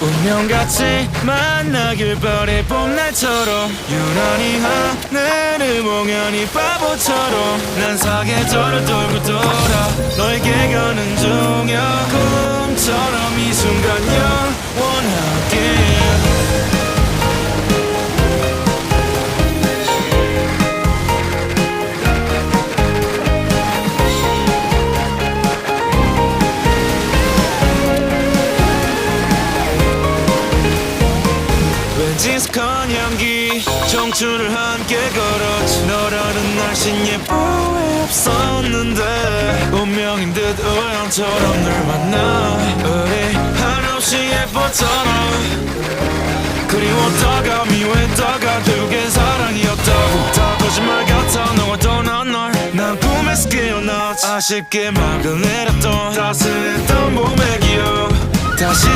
운명같이 만나길 바래 봄날처럼. 유난히 하늘을 몽연히 바보처럼. 난 사계절을 돌고 돌아 너에게 가는 중이야 꿈처럼 왠지 스컨 향기 청춘을 함께 걸었지. 너라는 날씬 예쁘게 없었는데 운명인 듯 우연처럼 널 만나. 우리 한없이 예뻤잖아. 그리웠다가 미워했다가 결국엔 사랑이었다고. 다 거짓말 같아. 너와 떠난 날난 꿈에서 깨어났지 아쉽게 막을 내렸던 따스했던 봄의 기억. 다시